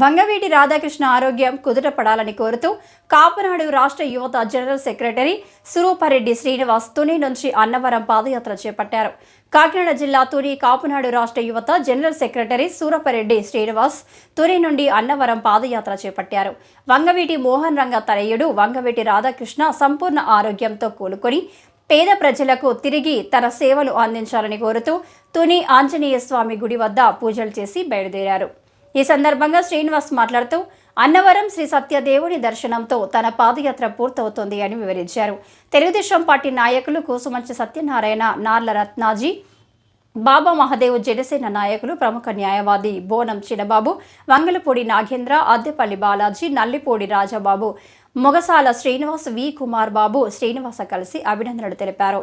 వంగవీటి రాధాకృష్ణ ఆరోగ్యం కుదుటపడాలని కోరుతూ కాపనాడు రాష్ట్ర యువత జనరల్ సెక్రటరీ సురూపారెడ్డి శ్రీనివాస్ తుని నుంచి అన్నవరం పాదయాత్ర చేపట్టారు. కాకినాడ జిల్లా తుని కాపునాడు రాష్ట్ర యువత జనరల్ సెక్రటరీ సూరపరెడ్డి శ్రీనివాస్ తుని నుండి అన్నవరం పాదయాత్ర చేపట్టారు. వంగవీటి మోహన్ రంగ తనయుడు వంగవీటి రాధాకృష్ణ సంపూర్ణ ఆరోగ్యంతో కోలుకొని పేద ప్రజలకు తిరిగి తన సేవలు అందించాలని కోరుతూ తుని ఆంజనేయ స్వామి గుడి వద్ద పూజలు చేసి బయలుదేరారు. ఈ సందర్భంగా శ్రీనివాస్ మాట్లాడుతూ అన్నవరం శ్రీ సత్యదేవుని దర్శనంతో తన పాదయాత్ర పూర్తవుతోంది అని వివరించారు. తెలుగుదేశం పార్టీ నాయకులు కూసుమంచి సత్యనారాయణ నార్ల రత్నాజీ బాబా మహదేవ్ జనసేన నాయకులు ప్రముఖ న్యాయవాది బోనం చినబాబు వంగలపూడి నాగేంద్ర అద్దెపల్లి బాలాజీ నల్లిపూడి రాజాబాబు మొగసాల శ్రీనివాస్ వి కుమార్ బాబు శ్రీనివాస కలిసి అభినందనలు తెలిపారు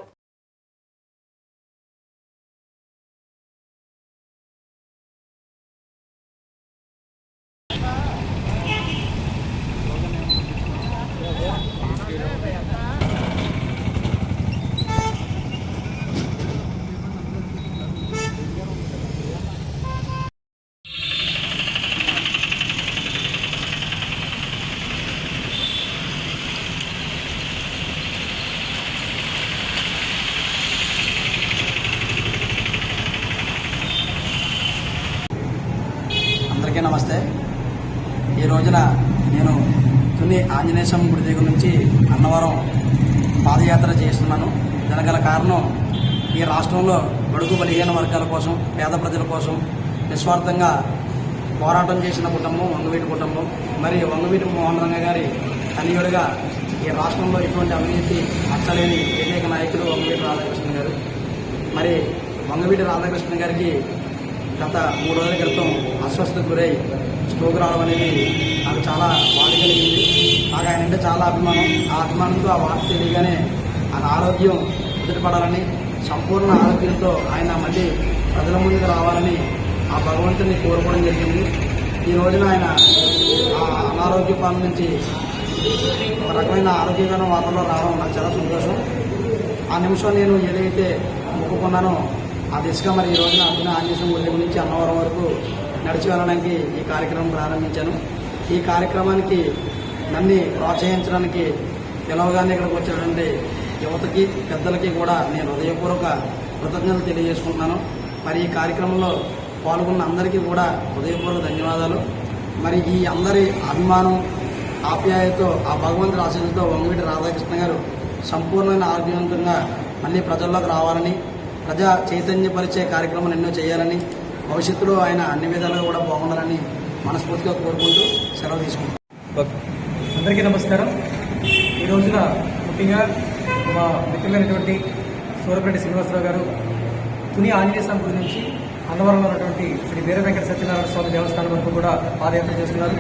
అందరికీ నమస్తే ఈ రోజున నేను తుని ఆంజనేయ స్వామి గుడి దగ్గర నుంచి అన్నవరం పాదయాత్ర చేస్తున్నాను. దానిగల కారణం ఈ రాష్ట్రంలో బడుగు బలిహీన వర్గాల కోసం పేద ప్రజల కోసం నిస్వార్థంగా పోరాటం చేసిన కుటుంబం వంగవీటి కుటుంబం. మరి వంగవీటి మోహన్ రంగ గారి తనయుడిగా ఈ రాష్ట్రంలో ఎటువంటి అవినీతి అచ్చలేని ఏకైక నాయకుడు వంగవీటి రాధాకృష్ణ గారు. మరి వంగవీటి రాధాకృష్ణ గారికి గత మూడు రోజుల క్రితం అస్వస్థతకు గురై స్ట్రోక్ రావడం అనేది నాకు చాలా బాధ కలిగింది. నాకు ఆయన అంటే చాలా అభిమానం. ఆ అభిమానంతో ఆ వార్త తెలియగానే ఆయన ఆరోగ్యం కుదుటపడాలని సంపూర్ణ ఆరోగ్యంతో ఆయన మళ్ళీ ప్రజల ముందుకు రావాలని ఆ భగవంతుని కోరుకోవడం జరిగింది. ఈ రోజున ఆయన ఆ అనారోగ్య పాలన నుంచి ఒక రకమైన ఆరోగ్యకరమైన వాతావరణం రావడం నాకు చాలా సంతోషం. ఆ నిమిషం నేను ఏదైతే మొక్కుకున్నానో ఆ దిశగా మరి ఈ రోజున అర్జున ఆంజనేయం గుడి నుంచి అన్నవరం వరకు నడిచి వెళ్ళడానికి ఈ కార్యక్రమం ప్రారంభించాను. ఈ కార్యక్రమానికి నన్ను ప్రోత్సహించడానికి పిలవగానే ఇక్కడికి వచ్చినటువంటి యువతకి పెద్దలకి కూడా నేను హృదయపూర్వక కృతజ్ఞతలు తెలియజేసుకుంటున్నాను. మరి ఈ కార్యక్రమంలో పాల్గొన్న అందరికీ కూడా హృదయపూర్వక ధన్యవాదాలు. మరి ఈ అందరి అభిమానం ఆప్యాయతో ఆ భగవంతుడి ఆశీస్సులతో వంగవీటి రాధాకృష్ణ గారు సంపూర్ణమైన ఆరోగ్యవంతంగా మళ్ళీ ప్రజల్లోకి రావాలని ప్రజా చైతన్యపరిచే కార్యక్రమాలు ఎన్నో చేయాలని భవిష్యత్తులో ఆయన అన్ని విధాలుగా కూడా బాగుండాలని మనస్ఫూర్తిగా కోరుకుంటూ సెలవు తీసుకుంటాం అందరికీ నమస్కారం. ఈ రోజున ముఖ్యంగా మా మిత్రులైనటువంటి సూరపరెడ్డి శ్రీనివాసరావు గారు తుని ఆంజనేయ స్వామి గురించి అన్నవరంలో ఉన్నటువంటి శ్రీ వీరవెంకట సత్యనారాయణ స్వామి దేవస్థానం వరకు కూడా పాదయాత్ర చేస్తున్నారు.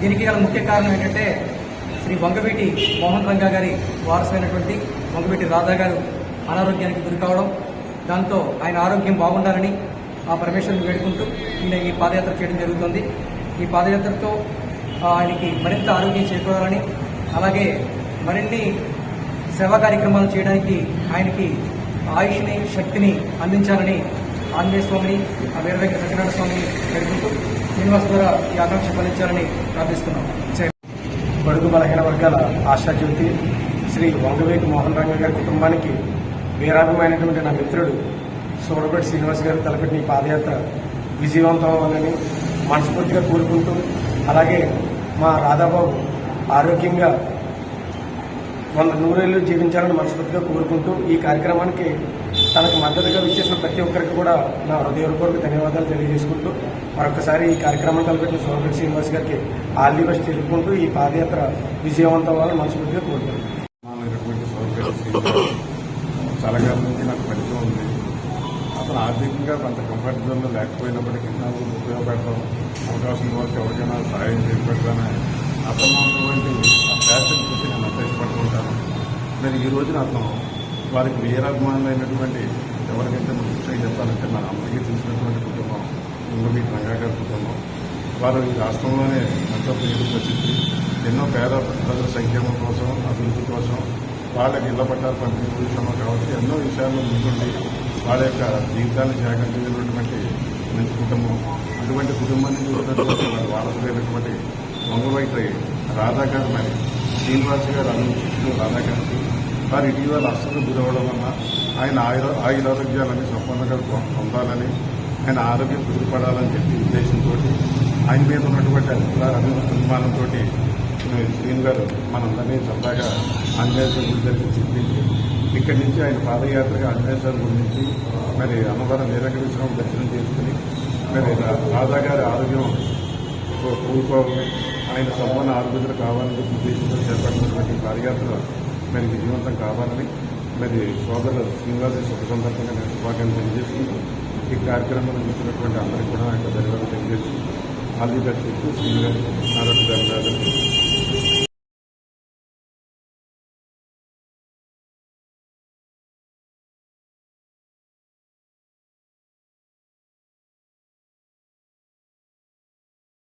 దీనికి గల ముఖ్య కారణం ఏంటంటే శ్రీ వంగవీటి మోహన్ రంగా గారి వారసులైనటువంటి వంగవీటి రాధా గారు అనారోగ్యానికి గురి కావడం. దాంతో ఆయన ఆరోగ్యం బాగుండాలని ఆ పరమేశ్వరుని వేడుకుంటూ ఈయన ఈ పాదయాత్ర చేయడం జరుగుతుంది. ఈ పాదయాత్రతో ఆయనకి మరింత ఆరోగ్యం చేకూరాలని అలాగే మరిన్ని సేవా కార్యక్రమాలు చేయడానికి ఆయనకి ఆయుష్ని శక్తిని అందించాలని ఆంజనేయ స్వామిని ఆ సత్యనారాయణ స్వామిని వేడుకుంటూ శ్రీనివాస్ ద్వారా ఈ ఆకాంక్ష ఫలించాలని ప్రార్థిస్తున్నాం. జై బడుగు బలహీన వర్గాల ఆశాజ్యోతి శ్రీ వంగవేటి మోహన్ రంగ గారి కుటుంబానికి వీరాభిమైనటువంటి నా మిత్రుడు సూడపేటి శ్రీనివాస్ గారు తలపెట్టిన ఈ పాదయాత్ర విజయవంతం అవ్వాలని మనస్ఫూర్తిగా కోరుకుంటూ అలాగే మా రాధాబాబు ఆరోగ్యంగా వంద నూరేళ్ళు జీవించాలని మనస్ఫూర్తిగా కోరుకుంటూ ఈ కార్యక్రమానికి తనకు మద్దతుగా విచ్చేసిన ప్రతి ఒక్కరికి కూడా నా హృదయపూర్వక ధన్యవాదాలు తెలియజేసుకుంటూ మరొకసారి ఈ కార్యక్రమం తలపెట్టిన సోమపేట శ్రీనివాస్ గారికి ఆల్ ది బెస్ట్ తెలుపుకుంటూ ఈ పాదయాత్ర విజయవంతం అవ్వాలని మనస్ఫూర్తిగా కోరుకుంటున్నాను. చాలా కాలం నుంచి నాకు పరిచయం ఉంది. అతను ఆర్థికంగా కొంత కంఫర్ట్ జోన్లో లేకపోయినప్పటికీ నాకు ఉపయోగపడతాం అవకాశం కోసం ఎవరికైనా సహాయం చేసి అతను ఉన్నటువంటి ఆ ప్యాషన్ చూసి నేను అంత నేను ఈ రోజున అతను వారికి వీరాభిమానులైనటువంటి ఎవరికైతే ముఖ్యంగా చెప్పాలంటే మన అందరికీ తెలిసినటువంటి కుటుంబం ఇంకొకటి రంగాగారి కుటుంబం. వారు ఈ రాష్ట్రంలోనే ఎంతో పేరు ప్రసిద్ధి. ఎన్నో పేద ప్రజల సంక్షేమం కోసం అభివృద్ధి కోసం వాళ్ళకి ఇళ్ళ పట్టాలు పంపిణీ విషయంలో కావచ్చు ఎన్నో విషయాల్లో ముందుండి వాళ్ళ యొక్క జీవితాన్ని త్యాగం చేసినటువంటి మంచి కుటుంబం. అటువంటి కుటుంబం నుంచి వారి వారసులైనటువంటి వంగవైట్రై మరి శ్రీనివాస్ గారు అనుభవించిన రాధా వారు ఇటీవల అస్సలు గురవడం వల్ల ఆయన ఆయుర ఆయురారోగ్యాలని సంపూర్ణంగా పొ- పొందాలని ఆయన ఆరోగ్యం కుదిరిపడాలని చెప్పి ఉద్దేశంతో ఆయన మీద ఉన్నటువంటి అభిమానంతో శ్రీను గారు మనందరినీ సరదాగా ఆంజనేయ గురించి దగ్గర చెప్పించి ఇక్కడి నుంచి ఆయన పాదయాత్రగా ఆంజనేయ గురించి మరి అన్నవరం నీలకంఠేశ్వరం దర్శనం చేసుకుని మరి రా- రాధా గారి ఆరోగ్యం కో- ఆయన సంపూర్ణ ఆరోగ్యతలు కావాలని ఉద్దేశంతో చేపట్టినటువంటి పాదయాత్ర మరి విజయవంతం కావాలని మరి సోదరులు శ్రీనివాస శుభ సందర్భంగా నేను శుభాకాంక్షలు తెలియజేసుకుంటూ ఈ కార్యక్రమంలో చూసినటువంటి అందరికీ కూడా ఆయన ధన్యవాదాలు తెలియజేస్తూ ఆల్ ది బెస్ట్ చెప్తూ శ్రీను ధన్యవాదాలు